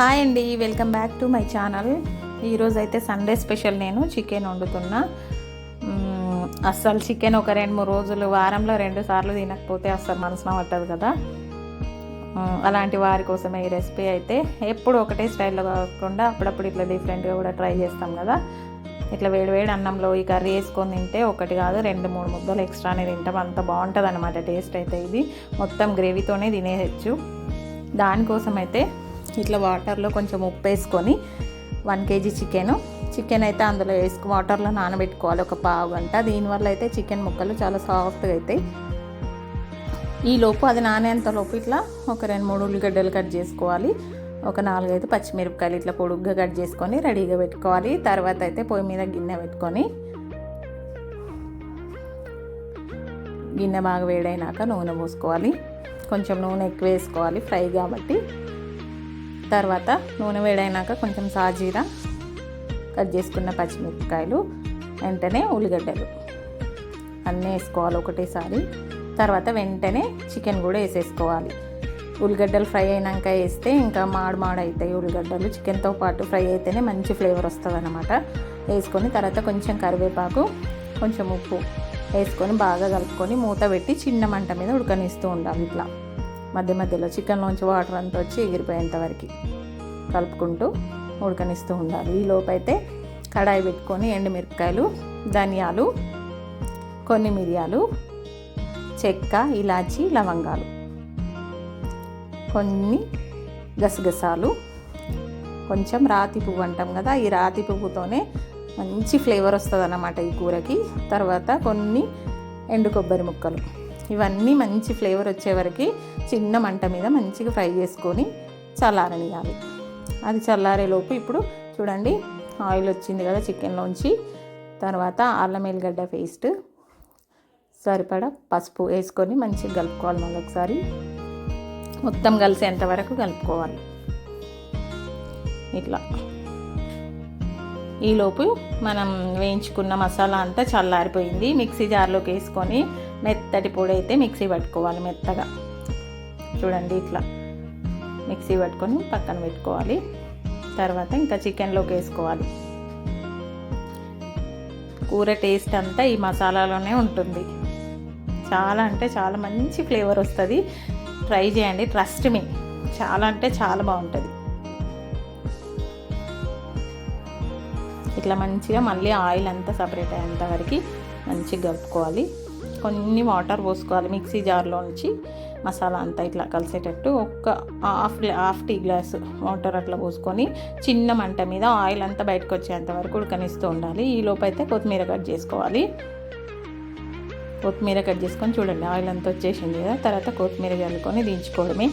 Hi అండి welcome back to my channel. ఈరోజు అయితే సండే స్పెషల్ నేను చికెన్ వండుతున్నా. అస్సలు చికెన్ ఒక రెండు మూడు రోజులు వారంలో రెండు సార్లు తినకపోతే అస్సలు మనసున పట్టదు కదా. అలాంటి వారి కోసమే ఈ రెసిపీ అయితే ఎప్పుడు ఒకటే స్టైల్లో కాకుండా అప్పుడప్పుడు ఇట్లా డిఫరెంట్గా కూడా ట్రై చేస్తాం కదా. ఇట్లా వేడి వేడి అన్నంలో ఈ కర్రీ వేసుకొని తింటే ఒకటి కాదు రెండు మూడు ముద్దలు ఎక్స్ట్రానే తింటాం. అంత బాగుంటుంది అనమాట టేస్ట్ అయితే ఇది. మొత్తం గ్రేవీతోనే తినేయచ్చు. దానికోసం అయితే ఇట్లా వాటర్లో కొంచెం ఉప్పు వేసుకొని వన్ కేజీ చికెన్. చికెన్ అయితే అందులో వేసుకు వాటర్లో నానబెట్టుకోవాలి ఒక పావు గంట. దీనివల్ల అయితే చికెన్ ముక్కలు చాలా సాఫ్ట్గా అవుతాయి ఈ లోపు అది నానేంత లోపు ఇట్లా ఒక రెండు మూడు ఉల్లిగడ్డలు కట్ చేసుకోవాలి. ఒక నాలుగైదు పచ్చిమిరపకాయలు ఇట్లా పొడుగ్గా కట్ చేసుకొని రెడీగా పెట్టుకోవాలి. తర్వాత అయితే పొయ్యి మీద గిన్నె పెట్టుకొని గిన్నె బాగా వేడైనాక నూనె పోసుకోవాలి. కొంచెం నూనె ఎక్కువ వేసుకోవాలి ఫ్రై కాబట్టి. తర్వాత నూనె వేడైనాక కొంచెం సాజీరా కట్ చేసుకున్న పచ్చిమిరపకాయలు వెంటనే ఉల్లిగడ్డలు. అన్నీ వేసుకోవాలి ఒకటేసారి. తర్వాత వెంటనే చికెన్ కూడా వేసేసుకోవాలి. ఉల్లిగడ్డలు ఫ్రై అయినాక వేస్తే ఇంకా మాడు మాడు అవుతాయి ఉల్లిగడ్డలు. చికెన్తో పాటు ఫ్రై అయితేనే మంచి ఫ్లేవర్ వస్తుంది అనమాట వేసుకొని తర్వాత కొంచెం కరివేపాకు కొంచెం ఉప్పు వేసుకొని బాగా కలుపుకొని మూత పెట్టి చిన్న మంట మీద ఉడకనిస్తూ ఉండాలి ఇట్లా. మధ్య మధ్యలో చికెన్లోంచి వాటర్ అంతా వచ్చి ఎగిరిపోయేంతవరకు కలుపుకుంటూ ఉడకనిస్తూ ఉండాలి. ఈ అయితే కడాయి పెట్టుకొని ఎండుమిరపకాయలు ధనియాలు కొన్ని మిరియాలు చెక్క ఇలాచి లవంగాలు. కొన్ని గసగసాలు. కొంచెం రాతి పువ్వు అంటాం కదా ఈ రాతి పువ్వుతోనే మంచి ఫ్లేవర్ వస్తుంది అన్నమాట ఈ కూరకి. తర్వాత కొన్ని ఎండు కొబ్బరి ముక్కలు. ఇవన్నీ మంచి ఫ్లేవర్ వచ్చే వరకు చిన్న మంట మీద మంచిగా ఫ్రై చేసుకొని చల్లారనియాలి. అది చల్లారేలోపు ఇప్పుడు చూడండి ఆయిల్ వచ్చింది కదా చికెన్లోంచి. తర్వాత అల్లం ఎల్లిగడ్డ పేస్ట్ సరిపడా పసుపు వేసుకొని మంచిగా కలుపుకోవాలి మళ్ళీ ఒకసారి. మొత్తం కలిసేంత వరకు కలుపుకోవాలి. ఇట్లా. ఈలోపు మనం వేయించుకున్న మసాలా అంతా చల్లారిపోయింది. మిక్సీ జార్లోకి వేసుకొని మెత్తటి పొడి అయితే మిక్సీ పట్టుకోవాలి మెత్తగా. చూడండి ఇట్లా. మిక్సీ పట్టుకొని పక్కన పెట్టుకోవాలి. తర్వాత ఇంకా చికెన్లోకి వేసుకోవాలి. కూర టేస్ట్ అంతా ఈ మసాలాలోనే ఉంటుంది. చాలా అంటే చాలా మంచి ఫ్లేవర్ వస్తుంది. ట్రై చేయండి ట్రస్ట్ మీ. చాలా అంటే చాలా బాగుంటుంది. ఇట్లా మంచిగా మళ్ళీ ఆయిల్ అంతా సపరేట్ అయ్యేంత వరకు మంచిగా కలుపుకోవాలి. కొన్ని వాటర్ పోసుకోవాలి మిక్సీ జార్లో నుంచి మసాలా అంతా ఇట్లా కలిసేటట్టు ఒక్క half half tea glass water అట్లా పోసుకొని చిన్న మంట మీద ఆయిల్ అంతా బయటకు వచ్చేంత వరకు ఉడకనిస్తూ ఉండాలి. ఈ లోపు అయితే కొత్తిమీర కట్ చేసుకోవాలి. కొత్తిమీర కట్ చేసుకొని చూడండి ఆయిల్ అంతా వచ్చేసింది కదా. తర్వాత కొత్తిమీర చల్లుకొని దించుకోవడమే.